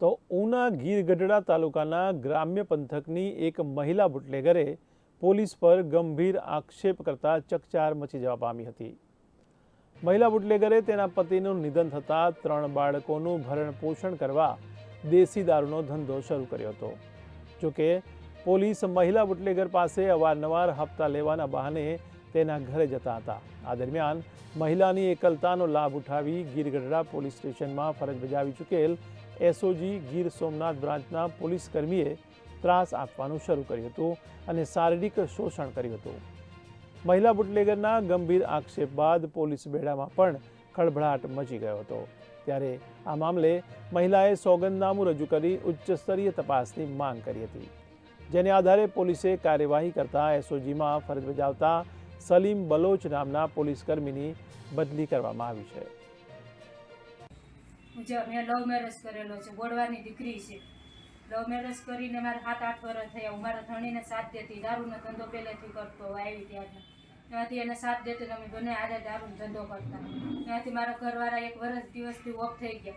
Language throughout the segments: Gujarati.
તો ઉના ગીર ગઢડા તાલુકાના ગ્રામ્ય પંથકની એક મહિલા બુટલેગરે પોલીસ પર ગંભીર આક્ષેપ કરતા ચકચાર મચી જવા પામી હતી. મહિલા બુટલેગરે તેના પતિનું નિધન થતાં ત્રણ બાળકોનું ભરણ પોષણ કરવા દેશી દારૂનો ધંધો શરૂ કર્યો હતો. જોકે પોલીસ મહિલા બુટલેગર પાસે અવારનવાર હપ્તા લેવાના બહાને તેના ઘરે જતા હતા. આ દરમિયાન મહિલાની એકલતાનો લાભ ઉઠાવી ગીરગઢડા પોલીસ સ્ટેશનમાં ફરજ બજાવી ચૂકેલ એસઓજી ગીર સોમનાથ બ્રાન્ચના પોલીસ કર્મીએ ત્રાસ આપવાનું શરૂ કર્યું હતું અને શારીરિક શોષણ કર્યું હતું. મહિલા બુટલેગરના ગંભીર આક્ષેપ બાદ પોલીસ બેડામાં પણ ખળભળાટ મચી ગયો હતો. ત્યારે આ મામલે મહિલાએ સોગંદનામું રજૂ કરી ઉચ્ચ સ્તરીય તપાસની માંગ કરી હતી. જેને આધારે પોલીસે કાર્યવાહી કરતા એસઓજીમાં ફરજ બજાવતા સલીમ બલોચ નામના પોલીસ કર્મીની બદલી કરવામાં આવી છે. જે મેં લવ મેરેજ કરેલો છે બોડવાની દીકરી છે. લવ મેરેજ કરીને મારે સાત, આઠ વર્ષ થયા. હું મારા ધણીને સાથ દેતી, દારૂનો ધંધો પહેલેથી કરતો આવી ત્યારનો. ત્યાંથી એને સાથ દેતી અમે બંને આજે દારૂનો ધંધો કરતા. ત્યાંથી મારા ઘરવાળા એક વર્ષ દિવસથી ઓફ થઈ ગયા.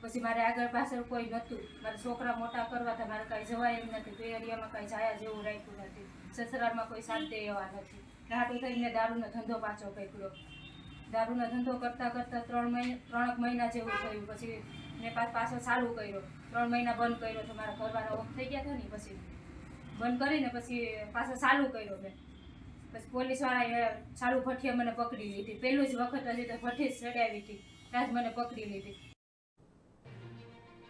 પછી મારે આગળ પાછળ કોઈ નહોતું. મારા છોકરા મોટા કરવા હતા. મારે કાંઈ જવાય એમ નથી. તો એરિયામાં કાંઈ જાયા જેવું રાખ્યું નથી. સસરામાં કોઈ સાથ દે એવા નથી. રાટું થઈને દારૂનો ધંધો પાછો પકડ્યો દારૂનો ધંધો કરતાં કરતાં ત્રણ મહિના ત્રણેક મહિના જેવું થયું. પછી મેં પાછ ચાલુ કર્યો. ત્રણ મહિના બંધ કર્યો તો મારા ઘરવાળા ઓફ થઈ ગયા હતા ને, પછી બંધ કરીને પછી પાછો ચાલુ કર્યો મેં. પછી પોલીસવાળાએ ચાલુ ભઠ્ઠીએ મને પકડી લીધી. પહેલું જ વખત હજી તો ભઠ્ઠી જ ચડાવી હતી. ત્યાં જ મને પકડી લીધી.